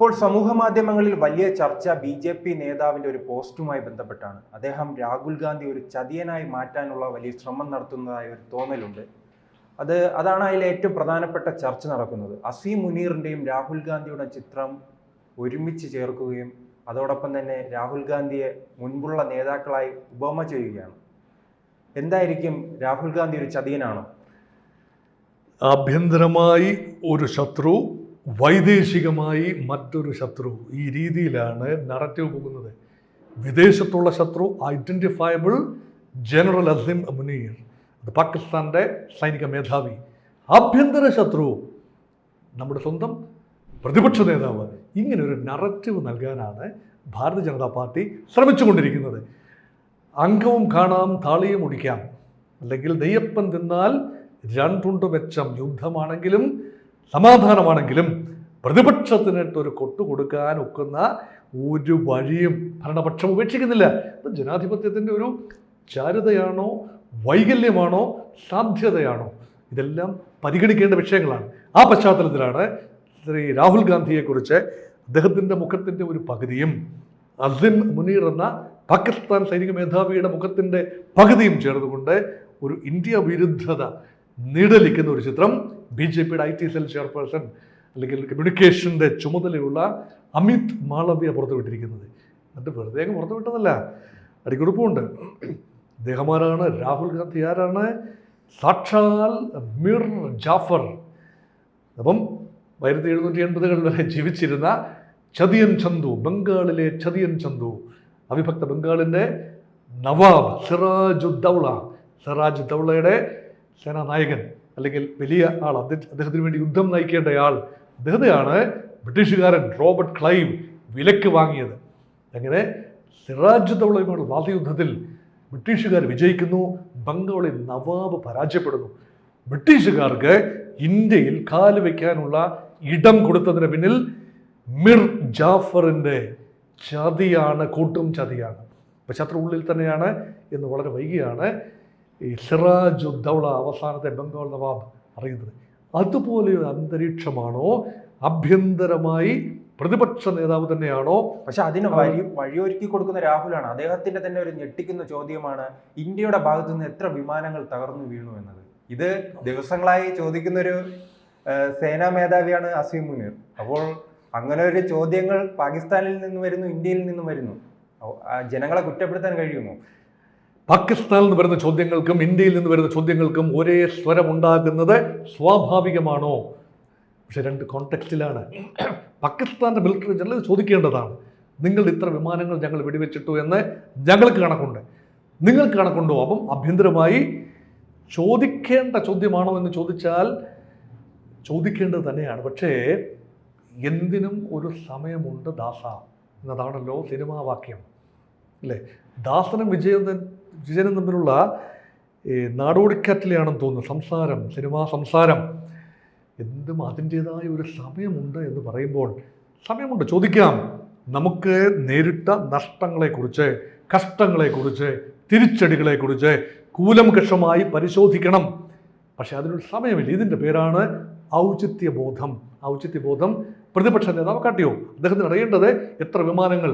ഇപ്പോൾ സമൂഹ മാധ്യമങ്ങളിൽ വലിയ ചർച്ച ബി ജെ പി നേതാവിന്റെ ഒരു പോസ്റ്റുമായി ബന്ധപ്പെട്ടാണ്. അദ്ദേഹം രാഹുൽ ഗാന്ധി ഒരു ചതിയനായി മാറ്റാനുള്ള വലിയ ശ്രമം നടത്തുന്നതായ ഒരു തോന്നലുണ്ട്. അത് അതാണ് അതിലെ ഏറ്റവും പ്രധാനപ്പെട്ട ചർച്ച നടക്കുന്നത്. അസീം മുനീറിന്റെയും രാഹുൽ ഗാന്ധിയുടെ ചിത്രം ഒരുമിച്ച് ചേർക്കുകയും അതോടൊപ്പം തന്നെ രാഹുൽ ഗാന്ധിയെ മുൻപുള്ള നേതാക്കളായി ഉപമ ചെയ്യുകയാണ്. എന്തായിരിക്കും രാഹുൽ ഗാന്ധി ഒരു ചതിയനാണോ? ആഭ്യന്തരമായി ഒരു ശത്രു വൈദേശികമായി മറ്റൊരു ശത്രു. ഈ രീതിയിലാണ് നററ്റീവ് പോകുന്നത്. വിദേശത്തുള്ള ശത്രു ഐഡന്റിഫയബിൾ ജനറൽ അസിം മുനീർ. അത് പാകിസ്ഥാന്റെ സൈനിക മേധാവി. ആഭ്യന്തര ശത്രു നമ്മുടെ സ്വന്തം പ്രതിപക്ഷ നേതാവ്. ഇങ്ങനെ ഒരു നററ്റീവ് നൽകാനാണ് ഭാരതീയ ജനതാ പാർട്ടി ശ്രമിച്ചുകൊണ്ടിരിക്കുന്നത്. അംഗവും കാണാം താളിയും ഒടിക്കാം. അല്ലെങ്കിൽ നെയ്യപ്പൻ തിന്നാൽ രണ്ടുണ്ട് മെച്ചം യുദ്ധമാണെങ്കിലും സമാധാനമാണെങ്കിലും പ്രതിപക്ഷത്തിനിട്ട് ഒരു കൊട്ടു കൊടുക്കാൻ ഒക്കുന്ന ഒരു വഴിയും ഭരണപക്ഷം ഉപേക്ഷിക്കുന്നില്ല. ഇത് ജനാധിപത്യത്തിന്റെ ഒരു ചാരുതയാണോ വൈകല്യമാണോ സാധ്യതയാണോ? ഇതെല്ലാം പരിഗണിക്കേണ്ട വിഷയങ്ങളാണ്. ആ പശ്ചാത്തലത്തിലാണ് ശ്രീ രാഹുൽ ഗാന്ധിയെക്കുറിച്ച് അദ്ദേഹത്തിന്റെ മുഖത്തിന്റെ ഒരു പകുതിയും അസിൻ മുനീർ എന്ന പാകിസ്ഥാൻ സൈനിക മേധാവിയുടെ മുഖത്തിന്റെ പകുതിയും ചേർന്നുകൊണ്ട് ഒരു ഇന്ത്യ വിരുദ്ധത നീടലിക്കുന്ന ഒരു ചിത്രം ബി ജെ പിയുടെ ഐ ടി സെൽ ചെയർപേഴ്സൺ അല്ലെങ്കിൽ കമ്മ്യൂണിക്കേഷന്റെ ചുമതലയുള്ള അമിത് മാളവ്യ പുറത്തുവിട്ടിരിക്കുന്നത്. എന്നിട്ട് വെറുതെ അങ്ങ് പുറത്തുവിട്ടതല്ല. അദ്ദേഹം അദ്ദേഹമാരാണ് രാഹുൽ ഗാന്ധി ആരാണ്? സാക്ഷാൽ മിർ ജാഫർ. അപ്പം ആയിരത്തി എഴുന്നൂറ്റി എൺപതുകളിൽ വരെ ജീവിച്ചിരുന്ന ചതിയൻ ചന്തു ബംഗാളിലെ ചതിയൻ ചന്തു അവിഭക്ത ബംഗാളിന്റെ നവാബ് സിറാജുദ്ദൗള. സിറാജ് ദൗളയുടെ സേനാനായകൻ. അല്ലെങ്കിൽ വലിയ ആൾ അദ്ദേഹ- അദ്ദേഹത്തിന് വേണ്ടി യുദ്ധം നയിക്കേണ്ടയാൾ അദ്ദേഹത്തെയാണ് ബ്രിട്ടീഷുകാരൻ റോബർട്ട് ക്ലൈവ് വിലക്ക് വാങ്ങിയത്. അങ്ങനെ സിറാജ് ദൗളയുമായുള്ള വാദയുദ്ധത്തിൽ ബ്രിട്ടീഷുകാർ വിജയിക്കുന്നു ബംഗാളി നവാബ് പരാജയപ്പെടുന്നു. ബ്രിട്ടീഷുകാർക്ക് ഇന്ത്യയിൽ കാൽ വയ്ക്കാനുള്ള ഇടം കൊടുത്തതിന് പിന്നിൽ മിർ ജാഫറിന്റെ ചതിയാണ് കൂട്ടും ചതിയാണ്. അപ്പം ശത്രു ഉള്ളിൽ തന്നെയാണ് എന്ന് വളരെ വൈകിയാണ് ഈ സിറാജ് ദൗള അവസാനത്തെ ബംഗാൾ നവാബ് അറിയുന്നത്. അതുപോലെ ഒരു അന്തരീക്ഷമാണോ? ആഭ്യന്തരമായി പ്രതിപക്ഷ നേതാവ് തന്നെയാണോ? പക്ഷെ അതിന് വഴി വഴിയൊരുക്കി കൊടുക്കുന്ന രാഹുലാണ്. അദ്ദേഹത്തിന്റെ തന്നെ ഒരു ഞെട്ടിക്കുന്ന ചോദ്യമാണ് ഇന്ത്യയുടെ ഭാഗത്തു നിന്ന് എത്ര വിമാനങ്ങൾ തകർന്നു വീണു എന്നത്? ഇത് ദിവസങ്ങളായി ചോദിക്കുന്ന ഒരു സേനാ മേധാവിയാണ് അസീം മുനീർ. അപ്പോൾ അങ്ങനെ ഒരു ചോദ്യങ്ങൾ പാകിസ്ഥാനിൽ നിന്ന് വരുന്നു ഇന്ത്യയിൽ നിന്നും വരുന്നു. ജനങ്ങളെ കുറ്റപ്പെടുത്താൻ കഴിയുമോ? പാകിസ്ഥാനിൽ നിന്ന് വരുന്ന ചോദ്യങ്ങൾക്കും ഇന്ത്യയിൽ നിന്ന് വരുന്ന ചോദ്യങ്ങൾക്കും ഒരേ സ്വരമുണ്ടാകുന്നത് സ്വാഭാവികമാണോ? പക്ഷെ രണ്ട് കോണ്ടെക്സ്റ്റിലാണ് പാകിസ്ഥാന്റെ മിലിറ്ററി ജനറൽ ചോദിക്കേണ്ടതാണ്. നിങ്ങൾ ഇത്ര വിമാനങ്ങൾ ഞങ്ങൾ വെടിവെച്ചിട്ടു എന്ന് ഞങ്ങൾക്ക് കണക്കുണ്ട്. നിങ്ങൾക്ക് കണക്കുണ്ടോ? അപ്പം ആഭ്യന്തരമായി ചോദിക്കേണ്ട ചോദ്യമാണോ എന്ന് ചോദിച്ചാൽ ചോദിക്കേണ്ടത് തന്നെയാണ്. പക്ഷേ എന്തിനും ഒരു സമയമുണ്ട് ദാസ. എന്നതാണല്ലോ സിനിമാവാക്യം. അല്ലേ? ദാസനും വിജയൻ തൻ- വിജയനും തമ്മിലുള്ള നാടോടിക്കാറ്റിലെയാണെന്ന് തോന്നുന്നു. സംസാരം സിനിമാ സംസാരം. എന്തും അതിന്റേതായ ഒരു സമയമുണ്ട് എന്ന് പറയുമ്പോൾ സമയമുണ്ട്. ചോദിക്കാം. നമുക്ക് നേരിട്ട നഷ്ടങ്ങളെക്കുറിച്ച് കഷ്ടങ്ങളെക്കുറിച്ച് തിരിച്ചടികളെക്കുറിച്ച് കൂലംകഷമായി പരിശോധിക്കണം. പക്ഷെ അതിനൊരു സമയമില്ല. ഇതിന്റെ പേരാണ് ഔചിത്യബോധം. ഔചിത്യബോധം പ്രതിപക്ഷ നേതാവ് കാട്ടിയോ അദ്ദേഹത്തിന് അറിയേണ്ടത് എത്ര വിമാനങ്ങൾ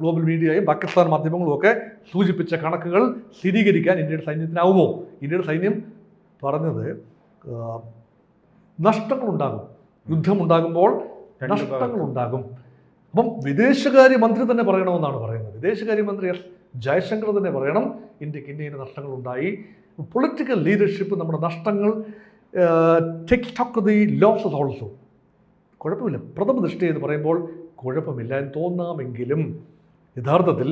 ഗ്ലോബൽ മീഡിയയും പാകിസ്ഥാൻ മാധ്യമങ്ങളും ഒക്കെ സൂചിപ്പിച്ച കണക്കുകൾ സ്ഥിരീകരിക്കാൻ ഇന്ത്യയുടെ സൈന്യത്തിനാവുമോ? ഇന്ത്യയുടെ സൈന്യം പറഞ്ഞത് നഷ്ടങ്ങളുണ്ടാകും. യുദ്ധമുണ്ടാകുമ്പോൾ നഷ്ടങ്ങളുണ്ടാകും. അപ്പം വിദേശകാര്യ മന്ത്രി തന്നെ പറയണമെന്നാണ് പറയുന്നത്. വിദേശകാര്യ മന്ത്രി എസ് ജയശങ്കർ തന്നെ പറയണം ഇന്ത്യയ്ക്ക് ഇന്ത്യയിൽ നഷ്ടങ്ങളുണ്ടായി. പൊളിറ്റിക്കൽ ലീഡർഷിപ്പ് നമ്മുടെ നഷ്ടങ്ങൾ take talk the losses also കുഴപ്പമില്ല. പ്രഥമ ദൃഷ്ടി എന്ന് പറയുമ്പോൾ കുഴപ്പമില്ല എന്ന് തോന്നാമെങ്കിലും യഥാർത്ഥത്തിൽ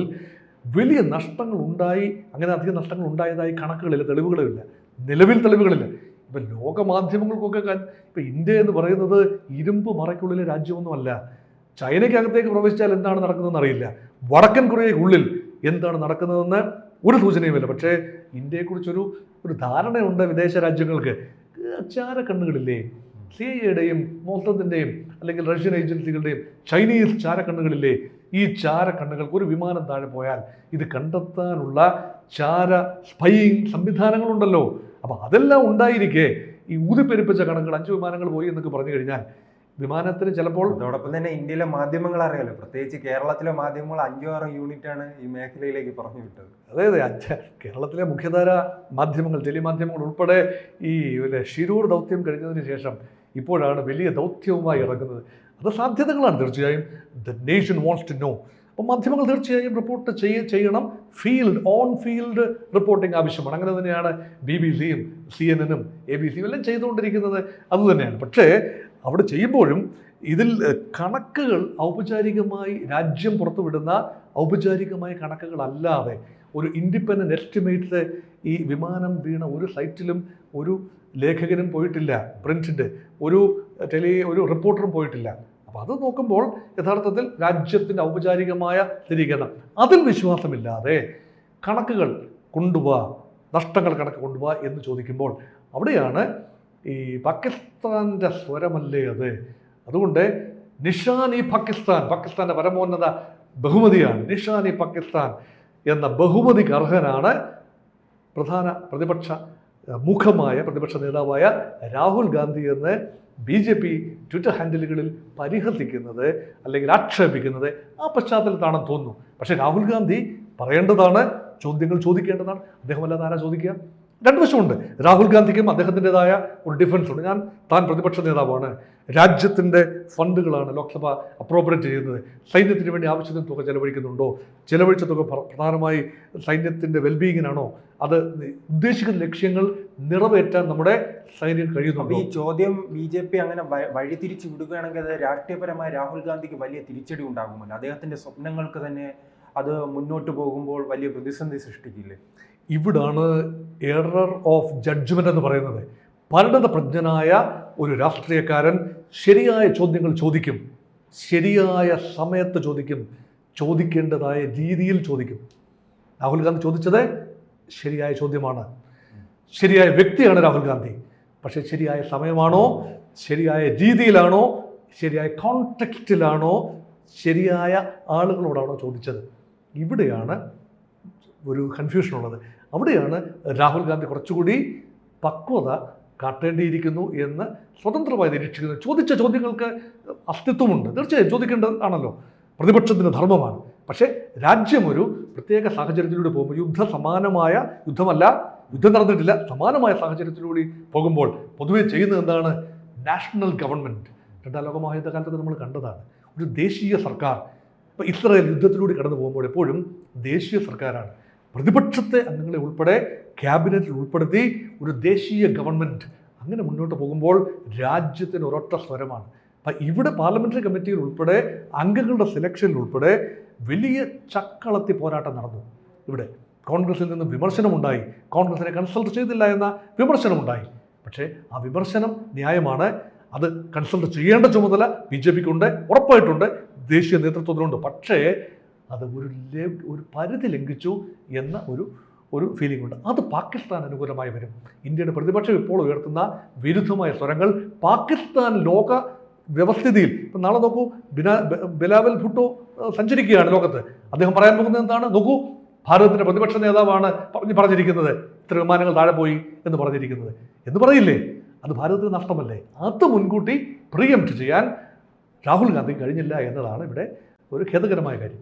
വലിയ നഷ്ടങ്ങൾ ഉണ്ടായി അങ്ങനെ അധികം നഷ്ടങ്ങൾ ഉണ്ടായതായി കണക്കുകളില്ല തെളിവുകളില്ല. നിലവിൽ തെളിവുകളില്ല. ഇപ്പം ലോകമാധ്യമങ്ങൾക്കൊക്കെ ഇപ്പം ഇന്ത്യ എന്ന് പറയുന്നത് ഇരുമ്പ് മറയ്ക്കുള്ളിലെ രാജ്യമൊന്നുമല്ല. ചൈനയ്ക്കകത്തേക്ക് പ്രവേശിച്ചാൽ എന്താണ് നടക്കുന്നതെന്ന് അറിയില്ല. വടക്കൻ കൊറിയയ്ക്കുള്ളിൽ എന്താണ് നടക്കുന്നതെന്ന് ഒരു സൂചനയുമില്ല. പക്ഷേ ഇന്ത്യയെക്കുറിച്ചൊരു ഒരു ധാരണയുണ്ട് വിദേശ രാജ്യങ്ങൾക്ക്. ചാര കണ്ണുകളില്ലേ? സി ഐയുടെയും മോസത്തിന്റെയും അല്ലെങ്കിൽ റഷ്യൻ ഏജൻസികളുടെയും ചൈനീസ് ചാരക്കണ്ണുകളിലെ ഈ ചാരക്കണ്ണുകൾക്ക് ഒരു വിമാനം താഴെ പോയാൽ ഇത് കണ്ടെത്താനുള്ള ചാര സ്പൈയിങ് സംവിധാനങ്ങളുണ്ടല്ലോ. അപ്പോൾ അതെല്ലാം ഉണ്ടായിരിക്കെ. ഈ ഊതിപ്പെരുപ്പിച്ച കണക്കുകൾ അഞ്ച് വിമാനങ്ങൾ പോയി എന്നൊക്കെ പറഞ്ഞു കഴിഞ്ഞാൽ വിമാനത്തിന് ചിലപ്പോൾ അതോടൊപ്പം തന്നെ ഇന്ത്യയിലെ മാധ്യമങ്ങൾ അറിയാലോ. പ്രത്യേകിച്ച് കേരളത്തിലെ മാധ്യമങ്ങൾ അഞ്ചോ ആറോ യൂണിറ്റ് ആണ് ഈ മേഖലയിലേക്ക് പറഞ്ഞു വിട്ടത്. അതെ അതെ. അച്ഛ കേരളത്തിലെ മുഖ്യധാര മാധ്യമങ്ങൾ ടെലിമാധ്യമങ്ങൾ ഉൾപ്പെടെ ഈ ഒരു ഷിരൂർ ദൗത്യം കഴിഞ്ഞതിന് ശേഷം ഇപ്പോഴാണ് വലിയ ദൗത്യവുമായി ഇറങ്ങുന്നത്. അത് സാധ്യതകളാണ് തീർച്ചയായും. The nation wants to know അപ്പോൾ മാധ്യമങ്ങൾ തീർച്ചയായും റിപ്പോർട്ട് ചെയ്യ ചെയ്യണം. ഫീൽഡ് ഓൺ ഫീൽഡ് റിപ്പോർട്ടിംഗ് ആവശ്യമാണ്. അങ്ങനെ തന്നെയാണ് ബി ബി സിയും സി എൻ എനും എ ബി സിയും എല്ലാം ചെയ്തുകൊണ്ടിരിക്കുന്നത്. അതുതന്നെയാണ് പക്ഷേ അവിടെ ചെയ്യുമ്പോഴും ഇതിൽ കണക്കുകൾ ഔപചാരികമായി രാജ്യം പുറത്തുവിടുന്ന ഔപചാരികമായ കണക്കുകളല്ലാതെ ഒരു ഇൻഡിപെൻഡന്റ് എസ്റ്റിമേറ്റ് ഈ വിമാനം വീണ ഒരു സൈറ്റിലും ഒരു ലേഖകനും പോയിട്ടില്ല പ്രിന്റിന്റെ ഒരു ടെലി ഒരു റിപ്പോർട്ടറും പോയിട്ടില്ല. അപ്പോൾ അത് നോക്കുമ്പോൾ യഥാർത്ഥത്തിൽ രാജ്യത്തിന്റെ ഔപചാരികമായ സ്ഥിരീകരണം അതിൽ വിശ്വാസമില്ലാതെ കണക്കുകൾ കൊണ്ടുപോവാ നഷ്ടങ്ങൾ കണക്ക് കൊണ്ടുപോവാ എന്ന് ചോദിക്കുമ്പോൾ അവിടെയാണ് ഈ പാകിസ്ഥാന്റെ സ്വരമല്ലേ അത്? അതുകൊണ്ട് നിഷാൻ ഈ പാകിസ്ഥാൻ പാകിസ്ഥാന്റെ പരമോന്നത ബഹുമതിയാണ് നിഷാൻ ഈ പാകിസ്ഥാൻ എന്ന ബഹുമതിക്ക് അർഹനാണ് പ്രധാന പ്രതിപക്ഷ മുഖമായ പ്രതിപക്ഷ നേതാവായ രാഹുൽ ഗാന്ധി എന്ന് ബി ജെ പി ട്വിറ്റർ ഹാൻഡിലുകളിൽ പരിഹസിക്കുന്നത് അല്ലെങ്കിൽ ആക്ഷേപിക്കുന്നത് ആ പശ്ചാത്തലത്താണെന്ന് തോന്നുന്നു. പക്ഷേ രാഹുൽ ഗാന്ധി പറയേണ്ടതാണ് ചോദ്യങ്ങൾ ചോദിക്കേണ്ടതാണ്. അദ്ദേഹം അല്ലാതെ ആരാ ചോദിക്കുക? രണ്ട് വശമുണ്ട്. രാഹുൽ ഗാന്ധിക്കും അദ്ദേഹത്തിന്റെതായ ഒരു ഡിഫൻസ് ഉണ്ട്. ഞാൻ താൻ പ്രതിപക്ഷ നേതാവാണ്. രാജ്യത്തിന്റെ ഫണ്ടുകളാണ് ലോക്സഭ അപ്രോപ്രിയേറ്റ് ചെയ്യുന്നത്. സൈന്യത്തിന് വേണ്ടി ആവശ്യത്തിന് തുക ചെലവഴിക്കുന്നുണ്ടോ? ചെലവഴിച്ച തുക പ്രധാനമായി സൈന്യത്തിന്റെ വെൽബീയിങ്ങിനാണോ അത് ഉദ്ദേശിക്കുന്ന ലക്ഷ്യങ്ങൾ നിറവേറ്റാൻ നമ്മുടെ സൈന്യം കഴിയുന്നുണ്ട്? ഈ ചോദ്യം ബി ജെ പി അങ്ങനെ വഴിതിരിച്ചു വിടുകയാണെങ്കിൽ അത് രാഷ്ട്രീയപരമായി രാഹുൽ ഗാന്ധിക്ക് വലിയ തിരിച്ചടി ഉണ്ടാകുമല്ലോ. അദ്ദേഹത്തിന്റെ സ്വപ്നങ്ങൾക്ക് തന്നെ അത് മുന്നോട്ട് പോകുമ്പോൾ വലിയ പ്രതിസന്ധി സൃഷ്ടിക്കില്ലേ? ഇവിടാണ് എറർ ഓഫ് ജഡ്ജ്മെന്റ് എന്ന് പറയുന്നത്. പരിണതപ്രജ്ഞനായ ഒരു രാഷ്ട്രീയക്കാരൻ ശരിയായ ചോദ്യങ്ങൾ ചോദിക്കും. ശരിയായ സമയത്ത് ചോദിക്കും. ചോദിക്കേണ്ടതായ രീതിയിൽ ചോദിക്കും. രാഹുൽ ഗാന്ധി ചോദിച്ചത് ശരിയായ ചോദ്യമാണ്. ശരിയായ വ്യക്തിയാണ് രാഹുൽ ഗാന്ധി. പക്ഷേ ശരിയായ സമയമാണോ? ശരിയായ രീതിയിലാണോ? ശരിയായ കോൺടെക്സ്റ്റിലാണോ ശരിയായ ആളുകളോടാണോ ചോദിച്ചത്? ഇവിടെയാണ് ഒരു കൺഫ്യൂഷൻ ഉള്ളത്. അവിടെയാണ് രാഹുൽ ഗാന്ധി കുറച്ചുകൂടി പക്വത കാട്ടേണ്ടിയിരിക്കുന്നു എന്ന് സ്വതന്ത്രമായി നിരീക്ഷിക്കുന്നു ചോദിച്ച ചോദ്യങ്ങൾക്ക് അസ്തിത്വമുണ്ട്. തീർച്ചയായും ചോദിക്കേണ്ടതാണല്ലോ. പ്രതിപക്ഷത്തിന് ധർമ്മമാണ്. പക്ഷേ രാജ്യമൊരു പ്രത്യേക സാഹചര്യത്തിലൂടെ പോകുമ്പോൾ യുദ്ധ സമാനമായ യുദ്ധമല്ല യുദ്ധം നടന്നിട്ടില്ല സമാനമായ സാഹചര്യത്തിലൂടെ പോകുമ്പോൾ പൊതുവെ ചെയ്യുന്നത് എന്താണ്? നാഷണൽ ഗവൺമെന്റ് രണ്ടാം ലോക നമ്മൾ കണ്ടതാണ്. ഒരു ദേശീയ സർക്കാർ. ഇപ്പോൾ ഇസ്രായേൽ യുദ്ധത്തിലൂടെ കടന്നു പോകുമ്പോൾ എപ്പോഴും ദേശീയ സർക്കാരാണ്. പ്രതിപക്ഷത്തെ അംഗങ്ങളെ ഉൾപ്പെടെ ക്യാബിനറ്റിൽ ഉൾപ്പെടുത്തി ഒരു ദേശീയ ഗവൺമെന്റ് അങ്ങനെ മുന്നോട്ട് പോകുമ്പോൾ രാജ്യത്തിന് ഒരൊറ്റ സ്വരമാണ്. അപ്പം ഇവിടെ പാർലമെന്ററി കമ്മിറ്റിയിൽ ഉൾപ്പെടെ അംഗങ്ങളുടെ സെലക്ഷനിൽ ഉൾപ്പെടെ വലിയ ചക്കളത്തി പോരാട്ടം നടന്നു. ഇവിടെ കോൺഗ്രസിൽ നിന്ന് വിമർശനമുണ്ടായി. കോൺഗ്രസിനെ കൺസൾട്ട് ചെയ്തില്ല എന്ന വിമർശനമുണ്ടായി. പക്ഷേ ആ വിമർശനം ന്യായമാണ്. അത് കൺസൾട്ട് ചെയ്യേണ്ട ചുമതല ബി ജെ പിക്കുണ്ട് ഉറപ്പായിട്ടുണ്ട്. ദേശീയ നേതൃത്വത്തിലുണ്ട്. പക്ഷേ അത് ഒരു ഒരു പരിധി ലംഘിച്ചു എന്ന ഒരു ഒരു ഫീലിംഗ് ഉണ്ട്. അത് പാകിസ്ഥാൻ അനുകൂലമായി വരും. ഇന്ത്യയുടെ പ്രതിപക്ഷം ഇപ്പോൾ ഉയർത്തുന്ന വിരുദ്ധമായ സ്വരങ്ങൾ പാകിസ്ഥാൻ ലോക വ്യവസ്ഥിതിയിൽ ഇപ്പം നാളെ നോക്കൂ ബിനാ ബിലാവൽ ഭുട്ടോ സഞ്ചരിക്കുകയാണ് ലോകത്ത്. അദ്ദേഹം പറയാൻ പോകുന്നത് എന്താണ്? നോക്കൂ ഭാരതത്തിന്റെ പ്രതിപക്ഷ നേതാവാണ് പറഞ്ഞ് പറഞ്ഞിരിക്കുന്നത്. ഇത്ര വിമാനങ്ങൾ താഴെ പോയി എന്ന് പറഞ്ഞിരിക്കുന്നത്. എന്ന് പറയില്ലേ? അത് ഭാരതത്തിന് നഷ്ടമല്ലേ? അത് മുൻകൂട്ടി പ്രിയംറ്റ് ചെയ്യാൻ രാഹുൽ ഗാന്ധി കഴിഞ്ഞില്ല എന്നതാണ് ഇവിടെ ഒരു ഖേദകരമായ കാര്യം.